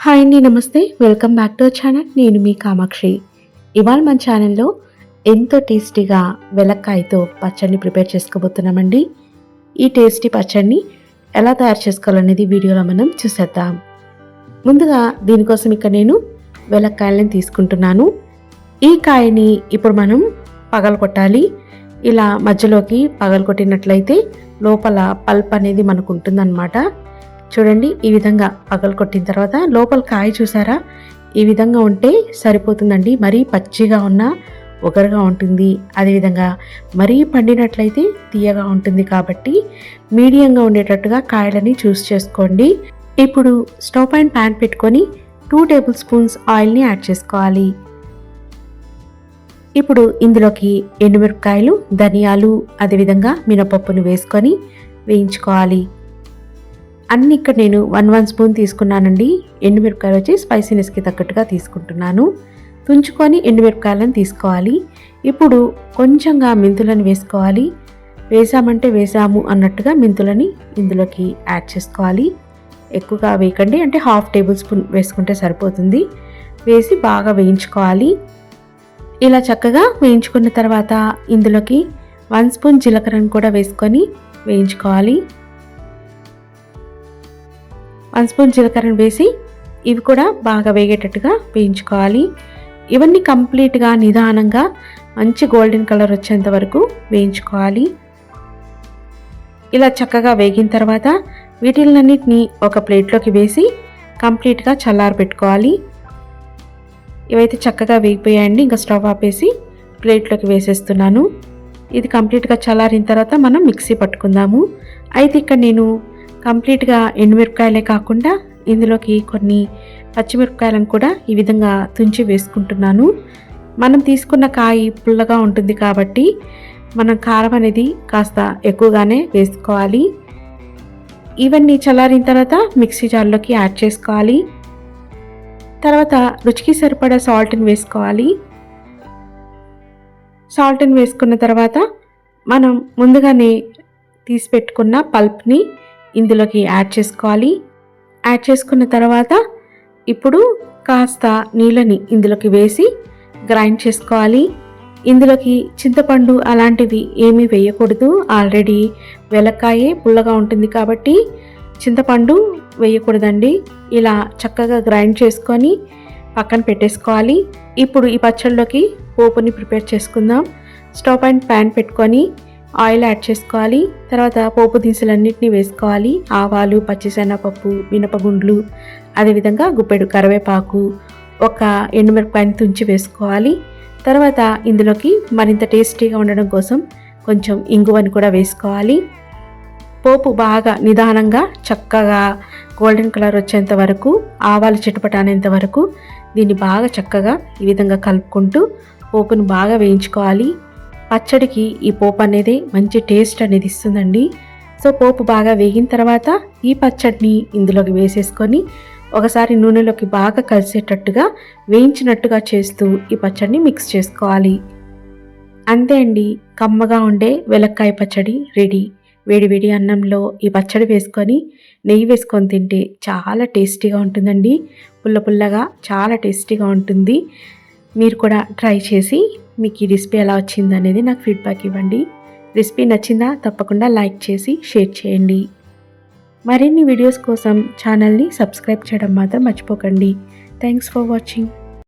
Hi అండి నమస్తే. Welcome back to channel నేను మీ కామాక్షి. ఇవాళ మన ఛానల్లో ఎంతో టేస్టీగా వెలక్కాయతో పచ్చడిని ప్రిపేర్ చేసుకోబోతున్నామండి. ఈ టేస్టీ పచ్చడిని ఎలా తయారు చేసుకోవాలనేది వీడియోలో మనం చూసేద్దాం. ముందుగా దీనికోసం ఇక్కడ నేను వెలక్కాయలను తీసుకుంటున్నాను. ఈ కాయని ఇప్పుడు మనం పగలు కొట్టాలి. ఇలా మధ్యలోకి పగలు కొట్టినట్లయితే లోపల పల్ప్ అనేది మనకు ఉంటుందన్నమాట. చూడండి ఈ విధంగా పగలు కొట్టిన తర్వాత లోపల కాయ చూసారా? ఈ విధంగా ఉంటే సరిపోతుందండి. మరీ పచ్చిగా ఉన్న ఒగరుగా ఉంటుంది. అదేవిధంగా మరీ పండినట్లయితే తీయగా ఉంటుంది కాబట్టి మీడియంగా ఉండేటట్టుగా కాయలని చూస్ చేసుకోండి. ఇప్పుడు స్టవ్ పైన ప్యాన్ పెట్టుకొని టూ టేబుల్ స్పూన్స్ ఆయిల్ని యాడ్ చేసుకోవాలి. ఇప్పుడు ఇందులోకి ఎండుమిరపకాయలు ధనియాలు అదేవిధంగా మినపప్పును వేసుకొని వేయించుకోవాలి. అన్ని ఇక్కడ నేను వన్ వన్ స్పూన్ తీసుకున్నానండి. ఎండుమిరపకాయలు వచ్చి స్పైసీనెస్కి తగ్గట్టుగా తీసుకుంటున్నాను. తుంచుకొని ఎండుమిరపకాయలను తీసుకోవాలి. ఇప్పుడు కొంచెంగా మెంతులను వేసుకోవాలి. వేసామంటే వేసాము అన్నట్టుగా మెంతులని ఇందులోకి యాడ్ చేసుకోవాలి. ఎక్కువగా వేయకండి. అంటే హాఫ్ టేబుల్ స్పూన్ వేసుకుంటే సరిపోతుంది. వేసి బాగా వేయించుకోవాలి. ఇలా చక్కగా వేయించుకున్న తర్వాత ఇందులోకి వన్ స్పూన్ జీలకర్రను కూడా వేసుకొని వేయించుకోవాలి. వన్ స్పూన్ జీలకర్రను వేసి ఇవి కూడా బాగా వేగేటట్టుగా వేయించుకోవాలి. ఇవన్నీ కంప్లీట్గా నిదానంగా మంచి గోల్డెన్ కలర్ వచ్చేంత వరకు వేయించుకోవాలి. ఇలా చక్కగా వేగిన తర్వాత వీటిలన్నిటిని ఒక ప్లేట్లోకి వేసి కంప్లీట్గా చల్లారి పెట్టుకోవాలి. ఇవైతే చక్కగా వేగిపోయాయండి. ఇంకా స్టవ్ ఆపేసి ప్లేట్లోకి వేసేస్తున్నాను. ఇది కంప్లీట్గా చల్లారిన తర్వాత మనం మిక్సీ పట్టుకుందాము. అయితే ఇక్కడ నేను కంప్లీట్గా ఎండుమిరపకాయలే కాకుండా ఇందులోకి కొన్ని పచ్చిమిరపకాయలను కూడా ఈ విధంగా తుంచి వేసుకుంటున్నాను. మనం తీసుకున్న కాయ పుల్లగా ఉంటుంది కాబట్టి మనం కారం అనేది కాస్త ఎక్కువగానే వేసుకోవాలి. ఇవన్నీ చల్లారిన తర్వాత మిక్సీ జార్లోకి యాడ్ చేసుకోవాలి. తర్వాత రుచికి సరిపడా సాల్ట్ని వేసుకోవాలి. సాల్ట్ని వేసుకున్న తర్వాత మనం ముందుగానే తీసి పెట్టుకున్న పల్ప్ని ఇందులోకి యాడ్ చేసుకోవాలి. యాడ్ చేసుకున్న తర్వాత ఇప్పుడు కాస్త నీళ్ళని ఇందులోకి వేసి గ్రైండ్ చేసుకోవాలి. ఇందులోకి చింతపండు అలాంటివి ఏమీ వేయకూడదు. ఆల్రెడీ వెలక్కాయే పుల్లగా ఉంటుంది కాబట్టి చింతపండు వేయకూడదండి. ఇలా చక్కగా గ్రైండ్ చేసుకొని పక్కన పెట్టేసుకోవాలి. ఇప్పుడు ఈ పచ్చళ్ళలోకి పోపుని ప్రిపేర్ చేసుకుందాం. స్టవ్ అండ్ ప్యాన్ పెట్టుకొని ఆయిల్ యాడ్ చేసుకోవాలి. తర్వాత పోపు దినుసులన్నింటినీ వేసుకోవాలి. ఆవాలు పచ్చిశనగపప్పు మినపగుండ్లు అదేవిధంగా గుప్పెడు కరివేపాకు ఒక ఎండుమిరపకాయని తుంచి వేసుకోవాలి. తర్వాత ఇందులోకి మరింత టేస్టీగా ఉండడం కోసం కొంచెం ఇంగువని కూడా వేసుకోవాలి. పోపు బాగా నిదానంగా చక్కగా గోల్డెన్ కలర్ వచ్చేంత వరకు ఆవాలు చిటపటానేంత వరకు దీన్ని బాగా చక్కగా ఈ విధంగా కలుపుకుంటూ పోపును బాగా వేయించుకోవాలి. పచ్చడికి ఈ పోపు అనేది మంచి టేస్ట్ అనేది ఇస్తుందండి. సో పోపు బాగా వేగిన తర్వాత ఈ పచ్చడిని ఇందులోకి వేసేసుకొని ఒకసారి నూనెలోకి బాగా కలిసేటట్టుగా వేయించినట్టుగా చేస్తూ ఈ పచ్చడిని మిక్స్ చేసుకోవాలి. అంతే అండి. కమ్మగా ఉండే వెలక్కాయ పచ్చడి రెడీ వేడి వేడి అన్నంలో ఈ పచ్చడి వేసుకొని నెయ్యి వేసుకొని తింటే చాలా టేస్టీగా ఉంటుందండి. పుల్ల పుల్లగా చాలా టేస్టీగా ఉంటుంది. మీరు కూడా ట్రై చేసి మీకు ఈ రెసిపీ ఎలా వచ్చింది అనేది నాకు ఫీడ్బ్యాక్ ఇవ్వండి. రెసిపీ నచ్చిందా తప్పకుండా లైక్ చేసి షేర్ చేయండి. మరిన్ని వీడియోస్ కోసం ఛానల్ని సబ్స్క్రైబ్ చేయడం మాత్రం మర్చిపోకండి. Thanks for watching